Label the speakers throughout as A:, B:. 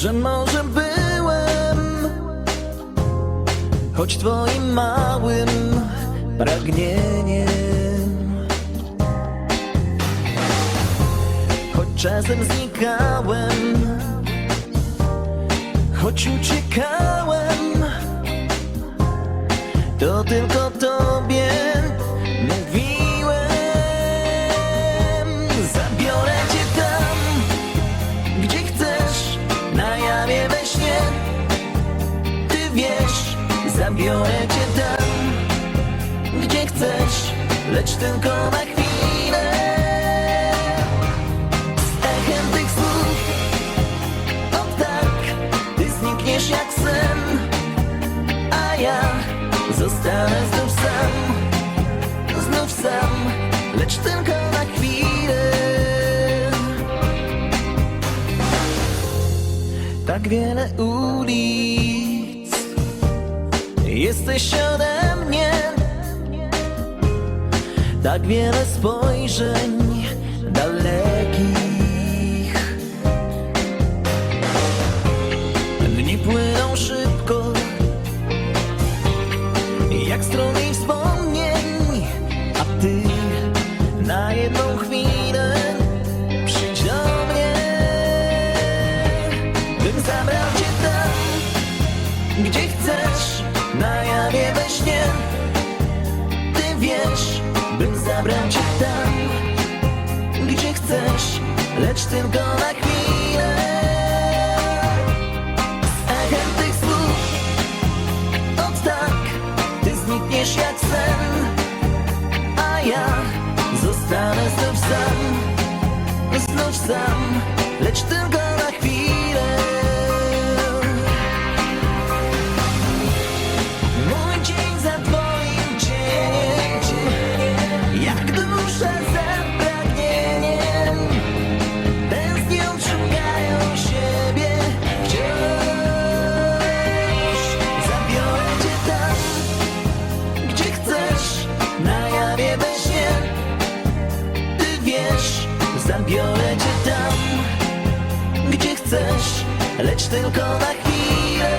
A: że może byłem Choć twoim małym pragnieniem. Choć czasem znikałem Choć uciekałem To tylko tobie mówiłem zabiorę cię tam, gdzie chcesz, lecz tylko na chwilę. Z echem tych słów, o tak, ty znikniesz jak sen, a ja zostanę znów sam, znów sam, lecz tylko na chwilę. tak wiele ulic. Jesteś ode mnie, tak wiele spojrzeń dalekich. Na jawie we śnie. Ty wiesz, bym zabrał cię tam, gdzie chcesz, lecz tylko na chwilę. Z echem tych słów, tak, ty znikniesz jak sen, a ja zostanę znów sam znów sam, lecz tylko na chwilę. Zabiorę cię tam, gdzie chcesz Lecz tylko na chwilę.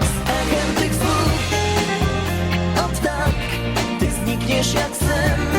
A: Z echem tych słów, o tak Ty znikniesz jak sen.